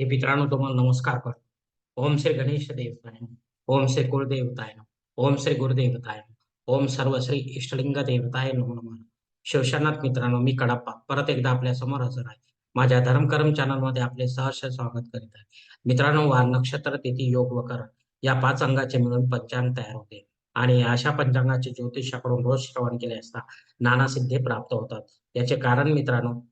हे मित्रांनो तुम्हाला नमस्कार करतो. ओम श्री गणेश देवताय. ओम श्री कुलदेवताय. ओम श्री गुरुदेवताय. ओम सर्व श्री इष्टलिंग देवताय नमो नम. शिवशरणात मित्रांनो मी कडाप्पा. परत एकदा आपल्यासमोर हजर आहे. माझ्या धर्मकर्म चॅनलमध्ये आपले सहर्ष स्वागत करीत आहे. मित्रांनो वार नक्षत्र तिथी योग व करण या पाच अंगाचे मिळून पंचांग तयार होते. आणि अशा पंचांगाचे ज्योतिषाकडून रोज श्रवण केले असता नाना सिद्धी प्राप्त होतात. याचे कारण मित्रांनो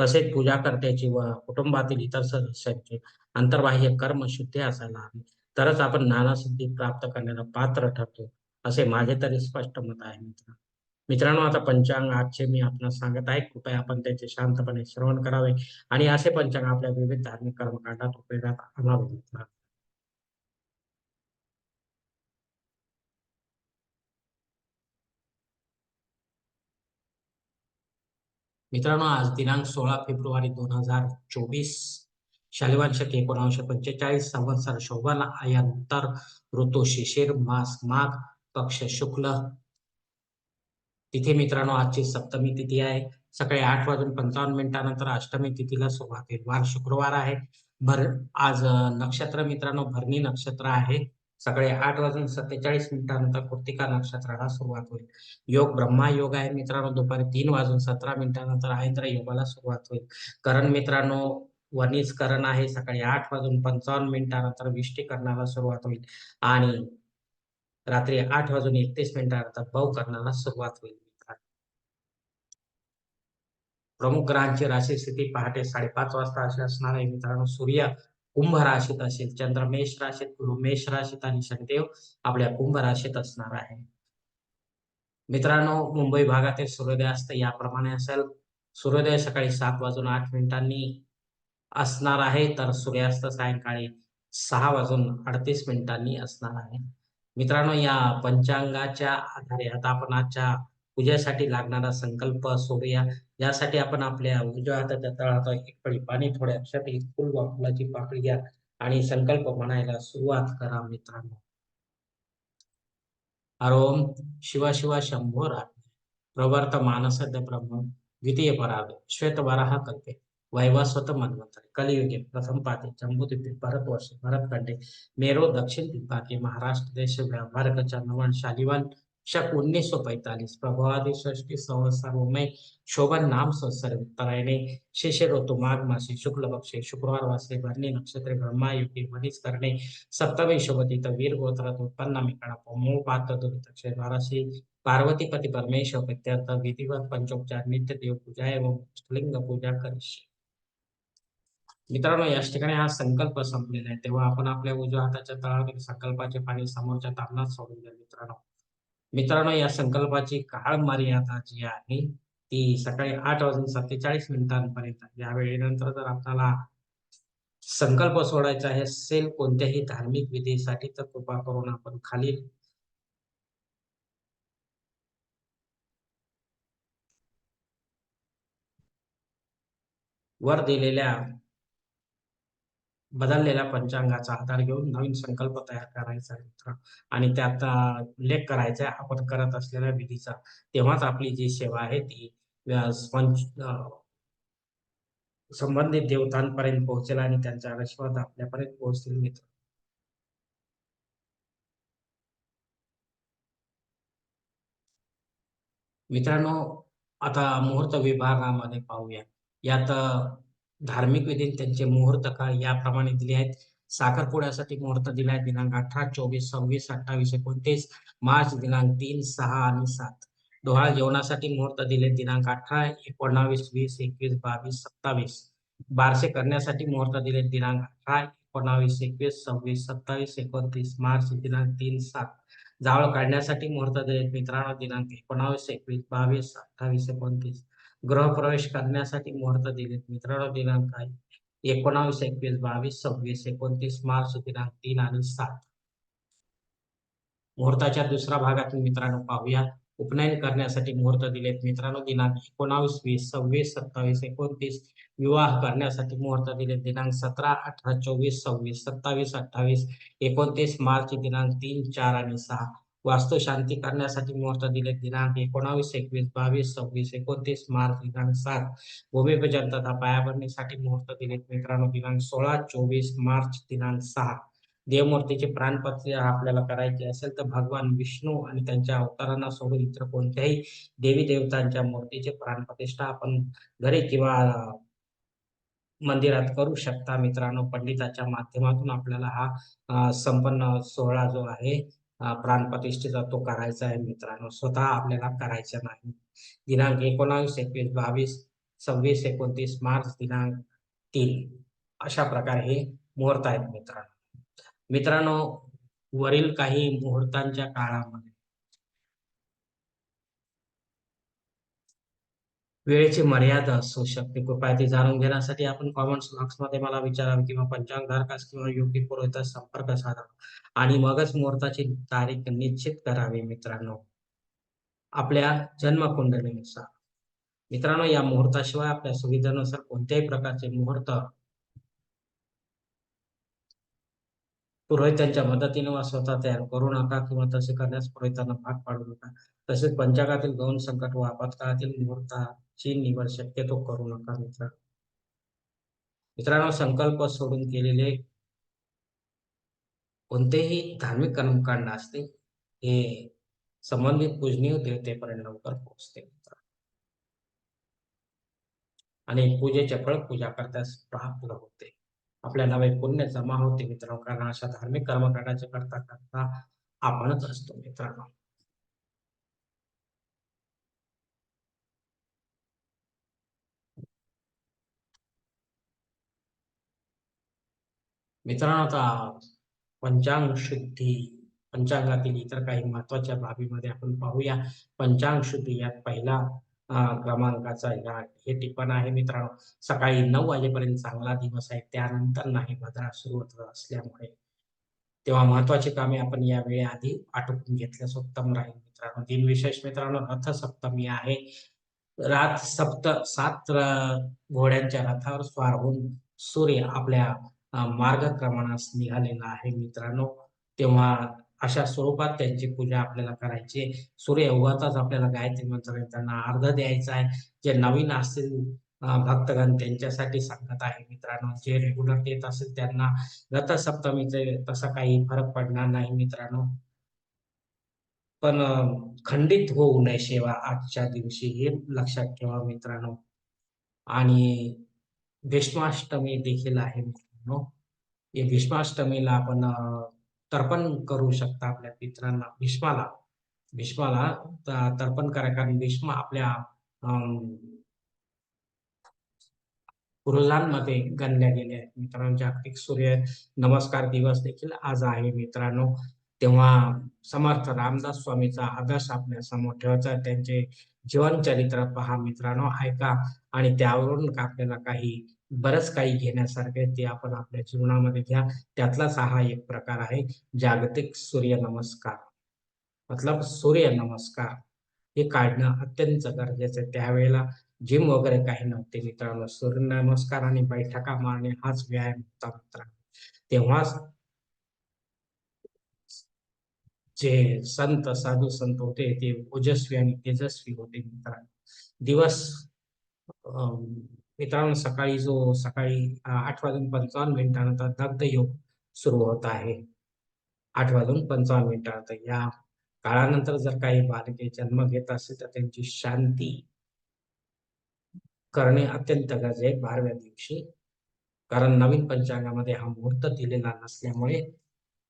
तसेच पूजा करत्याची व कुटुंबातील इतर सदस्यांचे अंतर्बाह्य कर्म शुद्धी असायला हवे. तरच आपण ज्ञानसिद्धी प्राप्त करण्याला पात्र ठरतो असे माझे तरी स्पष्ट मत आहे मित्र. मित्रांनो आता पंचांग आजचे मी आपणास सांगत आहे. कृपया आपण त्याचे शांतपणे श्रवण करावे आणि असे पंचांग आपल्या विविध धार्मिक कर्मकांडात उपयोगात आणावे मित्र मित्रांनो आज दिनांक सोळा फेब्रुवारी दोन हजार चोवीस शालिवान शके एकोणीसशे पंचेचाळीस संवत्सर शोभन आयंतर ऋतू शिशिर मास माघ पक्ष शुक्ल. तिथे मित्रांनो आजची सप्तमी तिथी आहे. सकाळी आठ वाजून पंचावन्न मिनिटानंतर अष्टमी तिथीला सुरुवात होईल. वार शुक्रवार आहे. भर आज नक्षत्र मित्रांनो भरणी नक्षत्र आहे. सकाळी आठ वाजून सत्तेचाळीस मिनिटानंतर कृतिका नक्षत्राला सुरुवात होईल. योग ब्रह्मा योग आहे मित्रांनो दुपारी तीन वाजून सतरा मिनिटानंतर आयंद्र योगाला सुरुवात होईल. करण मित्रांनो वनिज करण आहे सकाळी आठ वाजून पंचावन्न मिनिटानंतर विष्टीकरणाला सुरुवात होईल. आणि रात्री आठ वाजून एकतीस मिनिटानंतर भाऊ सुरुवात होईल. प्रमुख ग्रहांची राशी स्थिती पहाटे साडेपाच वाजता अशी असणार आहे मित्रांनो. सूर्य कुंभ राशीत असेल चंद्र मेष राशीत गुरु मेष राशीत आणि शनिदेव आपल्या कुंभ राशीत असणार आहे. मित्रांनो मुंबई भागातील सूर्योदयास्त याप्रमाणे असेल. सूर्योदय सकाळी सात वाजून आठ मिनिटांनी असणार आहे तर सूर्यास्त सायंकाळी सहा वाजून अडतीस मिनिटांनी असणार आहे. मित्रांनो या पंचांगाच्या आधारे आता आपण आजच्या पूजेसाठी लागणारा संकल्प सूर्य यासाठी आपण आपल्या उजव्या हाताच्या तळाचा एक पळी पाणी थोड्या अक्षात एक फुल वा फुलाची पाकळी घ्या आणि संकल्प म्हणायला सुरुवात करा मित्रांनो. हरोम शिवा शिवा शंभो राम. प्रवर्त मानसद्य ब्रह्म. द्वितीय पराग. श्वेत वराह कल्पे. वैवस्वत मन्वंतरे कलियुगे प्रथम पाते. जम्बूद्वीपे भरतवर्ष. भरतखंडे. मेरो दक्षिण दिग्भागे महाराष्ट्र देश. व्यावहारिक चंद्रवन शालिवान शक उन्नीस सौ पैतालीस। प्रभवादि षष्टी संवत्सर में शोभन नाम संवत्सर उत्तरायणे शिष्य ऋतु माघ मासे शुक्ल पक्षे शुक्रवार वासे भरणी नक्षत्र ब्रह्मा युगे वनिज करणे। सप्तमी शोभतीत वीर गोत्रात उत्पन्न मिकडा मूळ पात्र दुर्दक्ष बाराशे पार्वतीपती परमेश्वर प्रत्यर्थ विधिवत पंचोपचार नित्य देव पूजा एवं लिंग पूजा करिष्ये। मित्रांनो याच ठिकाणी हा संकल्प संपलेला आहे तेव्हा आपण आपल्या उजव्या हाताच्या तळातील संकल्पाचे पाणी समोरच्या तामणात सोडून द्या मित्रांनो. मित्रांनो या संकल्पाची काळ मर्यादा जी आहे ती सकाळी आठ वाजून सत्तेचाळीस मिनिटांपर्यंत या वेळेनंतर जर आपल्याला संकल्प सोडायचा आहे सेल कोणत्याही धार्मिक विधीसाठी तर कृपा करून आपण खालील वर दिलेल्या बदललेल्या पंचांगाचा आधार घेऊन नवीन संकल्प तयार करायचा मित्र. आणि त्यात उल्लेख करायचा आहे आपण करत असलेल्या विधीचा. तेव्हाच आपली जी सेवा आहे ती संबंधित देवतांपर्यंत पोहोचेल आणि त्यांचा आशीर्वाद आपल्यापर्यंत पोहोचतील मित्र. मित्रांनो आता मुहूर्त विभागामध्ये पाहूया. यात धार्मिक विधी त्यांचे मुहूर्त काळ याप्रमाणे दिले आहेत. साखरपुड्यासाठी मुहूर्त दिलाय दिनांक अठरा चोवीस सव्वीस अठ्ठावीस एकोणतीस मार्च दिनांक तीन सहा आणि सात. डोहाळ जेवणासाठी मुहूर्त दिले दिनांक अठरा एकोणावीस वीस एकवीस बावीस सत्तावीस. बारसे करण्यासाठी मुहूर्त दिले दिनांक अठरा एकोणावीस एकवीस सव्वीस सत्तावीस एकोणतीस मार्च दिनांक तीन सात. जावळ काढण्यासाठी मुहूर्त दिले मित्रांनो दिनांक एकोणावीस एकवीस बावीस अठ्ठावीस एकोणतीस. गृहप्रवेश करण्यासाठी मुहूर्त दिलेत. मित्रांनो दिनांक आहे एकोणावीस एकवीस बावीस सव्वीस एकोणतीस मार्च दिनांक तीन आणि सात. मुहूर्ताच्या दुसऱ्या भागातून मित्रांनो पाहूया. उपनयन करण्यासाठी मुहूर्त दिलेत. मित्रांनो दिनांक एकोणावीस वीस सव्वीस सत्तावीस एकोणतीस विवाह करण्यासाठी मुहूर्त दिले दिनांक सतरा अठरा चोवीस सव्वीस सत्तावीस अठ्ठावीस एकोणतीस मार्च दिनांक तीन चार आणि सहा. वास्तू शांती करण्यासाठी मुहूर्त दिले दिनांक एकोणावीस एकवीस बावीस सव्वीस एकोणतीस मार्च दिनांक सात. भूमिपूजन तथा पायाभरणीसाठी मुहूर्त दिले मित्रांनो दिनांक सोळा चोवीस मार्च दिनांक सहा. देवमूर्तीची प्राणप्रतिष्ठा आपल्याला करायची असेल तर भगवान विष्णू आणि त्यांच्या अवतारांना सोडून इतर कोणत्याही देवी देवतांच्या मूर्तीची प्राणप्रतिष्ठा आपण घरी किंवा मंदिरात करू शकता मित्रांनो. पंडिताच्या माध्यमातून आपल्याला हा संपन्न सोहळा जो आहे प्राणप्रतिष्ठेचा तो करायचा आहे मित्रांनो. स्वतः आपल्याला करायचा नाही. दिनांक एकोणावीस एकवीस बावीस सव्वीस एकोणतीस मार्च दिनांक तीन. अशा प्रकारे हे मुहूर्त आहेत मित्रांनो. मित्रांनो वरील काही मुहूर्तांच्या काळामध्ये वेळेची मर्यादा असू शकते. कृपया ती जाणून घेण्यासाठी आपण कॉमेंट्स बॉक्समध्ये मला विचारावे किंवा पंचांग धारकास किंवा योग्य पुरोहितास संपर्क साधावा आणि मगच मुहूर्ताची तारीख निश्चित करावी मित्रांनो. आपल्या जन्मकुंडलीनुसार. मित्रांनो या मुहूर्ताशिवाय आपल्या सुविधेनुसार कोणत्याही प्रकारचे मुहूर्त पुरोहितांच्या मदतीने वा स्वतः तयार करू नका किंवा तसे करण्यास पुरोहितांना भाग पाडू नका. तसेच पंचांगातील गौण संकट व आपत्काळातील मुहूर्त ची निवड शक्यतो करू नका मित्र. मित्रांनो संकल्प सोडून केलेले कोणतेही धार्मिक कर्मकांड असते हे संबंधित पूजनीय देवतेपर्यंत लवकर पोहोचते आणि पूजेचे फळ पूजा करतास प्राप्त होते. आपल्या नवे पुण्य जमा होते मित्रांनो कारण अशा धार्मिक कर्मकांडाचे करता करता आपणच असतो मित्रांनो. मित्रांनो आता पंचांग शुद्धी पंचांगातील इतर काही महत्त्वाच्या बाबीमध्ये आपण पाहूया. पंचांग शुद्धी यात पहिला क्रमांकाचा या हे टिपण आहे मित्रांनो. सकाळी नऊ वाजेपर्यंत चांगला दिवस आहे. त्यानंतर नाही भद्रा सुरू होत असल्यामुळे. तेव्हा महत्वाची कामे आपण यावेळी आधी आटोपून घेतल्यास उत्तम राहील मित्रांनो. दिनविशेष मित्रांनो रथ सप्तमी आहे. रात सप्त सात घोड्यांच्या रथावर स्वार होऊन सूर्य आपल्या मार्गक्रमणास निघालेला आहे मित्रांनो. तेव्हा अशा स्वरूपात त्यांची पूजा आपल्याला करायची सूर्य उगवताच आपल्याला गायत्री मंत्र त्यांना अर्ध द्यायचा आहे. जे नवीन असतील भक्तगण त्यांच्यासाठी सांगत आहे मित्रांनो. जे रेग्युलर देत असेल त्यांना रथसप्तमीचे तसा काही फरक पडणार नाही मित्रांनो. पण खंडित होऊ नये सेवा आजच्या दिवशी हे लक्षात ठेवा मित्रांनो. आणि भीष्माष्टमी देखील आहे. मित्रांनो भीष्माष्टमीला आपण तर्पण करू शकता आपल्या पित्रांना भीष्माला भीष्माला तर्पण करा कारण भीष्म आपल्या पूर्वजांमध्ये गणल्या गेले आहेत. मित्रांनो जागतिक सूर्य नमस्कार दिवस देखील आज आहे मित्रांनो. तेव्हा समर्थ रामदास स्वामीचा आदर्श आपल्यासमोर ठेवायचा त्यांचे जीवन चरित्र पहा मित्रांनो ऐका. आणि त्यावरून आपल्याला काही बरंच काही घेण्यासारखे ते आपण आपल्या जीवनामध्ये घ्या. त्यातलाच हा एक प्रकार आहे जागतिक सूर्य नमस्कार. मतलब सूर्य नमस्कार हे काढणं अत्यंत गरजेचं आहे. त्यावेळेला जिम वगैरे काही नव्हते मित्रांनो. सूर्य नमस्कार आणि बैठका मारणे हाच व्यायाम होता मित्रांनो. तेव्हाच जे संत साधू संत होते ते ओजस्वी आणि तेजस्वी होते मित्रांनो. दिवस मित्रांनो सकाळी जो सकाळी आठ वाजून पंचावन्न मिनिटानंतर दग्ध योग सुरू होत आहे. आठ वाजून पंचावन्न मिनिटानंतर या काळानंतर जर काही बालके जन्म घेत असेल तर त्यांची शांती करणे अत्यंत गरजे आहे. बारव्या दिवशी कारण नवीन पंचांगामध्ये हा मुहूर्त दिलेला नसल्यामुळे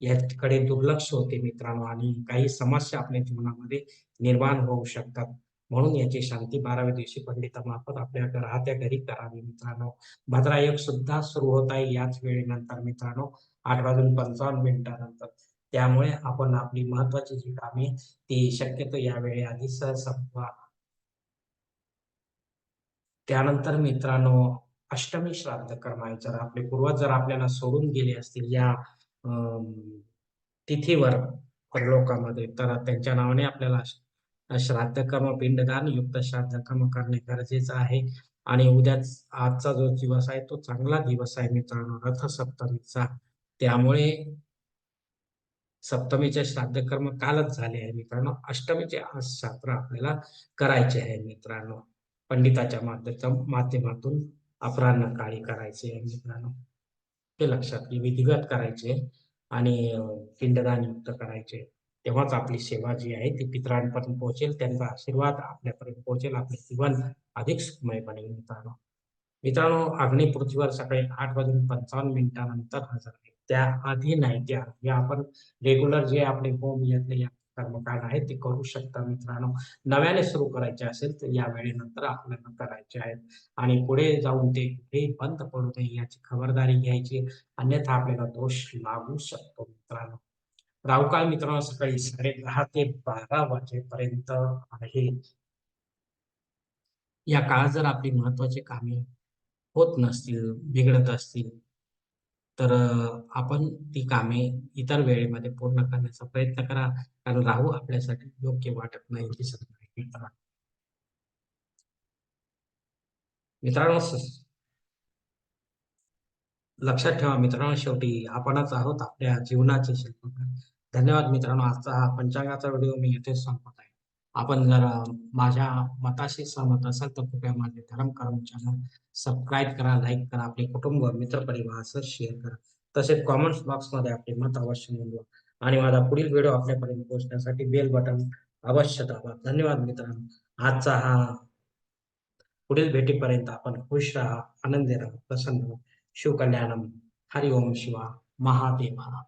याकडे दुर्लक्ष होते मित्रांनो आणि काही समस्या आपल्या जीवनामध्ये निर्माण होऊ शकतात. म्हणून याची शांती बाराव्या दिवशी पंडितामार्फत आपल्या राहत्या घरी करावी मित्रांनो. भद्रायोग सुद्धा सुरू होत आहे याच वेळेनंतर मित्रांनो. आठ वाजून पंचावन्न मिनिटानंतर. त्यामुळे आपण आपली महत्वाची जी कामे ती शक्यतो यावेळी आधी सहसंपवा त्यानंतर मित्रांनो अष्टमी श्राद्ध कर्म आहे जर आपले पूर्वज जर आपल्याला सोडून गेले असतील या अं, तिथीवर परलोकामध्ये तर त्यांच्या नावाने आपल्याला श्राद्ध कर्म पिंडदान युक्त श्राद्ध कर्म करणे गरजेचं आहे. आणि उद्याच आजचा जो दिवस आहे तो चांगला दिवस आहे मित्रांनो रथसप्तमीचा. त्यामुळे सप्तमीचे श्राद्ध कर्म कालच झाले आहे मित्रांनो. अष्टमीचे आज शास्त्र आपल्याला करायचे आहे मित्रांनो. पंडिताच्या माध्यम माध्यमातून अपराह्न काळी करायचे आहे मित्रांनो. हे लक्षात विधिगत विधिवत करायचे. आणि पिंडदान युक्त करायचे. तेव्हाच आपली सेवा जी आहे ती पितरांपर्यंत पोहोचेल त्यांचा आशीर्वाद आपल्यापर्यंत पोहोचेल आपले जीवन अधिक सुखमय बनेल मित्रांनो मित्रांनो अग्नी पृथ्वीवर सकाळी आठ वाजून पंचावन्न मिनिटानंतर हजर आहे. त्याआधी नाही त्या आधी आपण रेग्युलर जे आपले होम यातले या कर्मकांड आहेत ते करू शकता मित्रांनो. नव्याने सुरू करायचे असेल तर या वेळेनंतर आपल्याला करायचे आहेत. आणि पुढे जाऊन ते कुठेही बंद पडू नये याची खबरदारी घ्यायची अन्यथा आपल्याला दोष लागू शकतो मित्रांनो. रावकाळ मित्रांनो सकाळी साडे दहा ते बारा वाजेपर्यंत आहे. या काळात जर आपली महत्वाची कामे होत नसतील बिघडत असतील तर आपण ती कामे इतर वेळेमध्ये पूर्ण करण्याचा प्रयत्न करा. कारण राहू आपल्यासाठी योग्य वाटत नाही दिसत नाही मित्रांनो. लक्षात ठेवा मित्रांनो शेवटी आपणच आहोत आपल्या जीवनाचे शिल्पकार धन्यवाद मित्रांनो. आजचा हा पंचांगाचा व्हिडिओ मी येथेच संपत आहे. आपण जर माझ्या मताशी सहमत असाल तर कृपया माझे धर्म कर्म चॅनल सबस्क्राईब करा लाईक करा आपले कुटुंब मित्रपरिवारासह शेअर करा. तसेच कॉमेंट्स बॉक्समध्ये आपले मत अवश्य नोंदवा. आणि माझा पुढील व्हिडिओ आपल्यापर्यंत पोहोचण्यासाठी बेल बटन अवश्य दाबा. धन्यवाद मित्रांनो. आजचा हा पुढील भेटीपर्यंत आपण खुश राहा आनंदी राहा प्रसन्न राहा. शिवकल्याणम हरि ओम शिवा. महादेवा.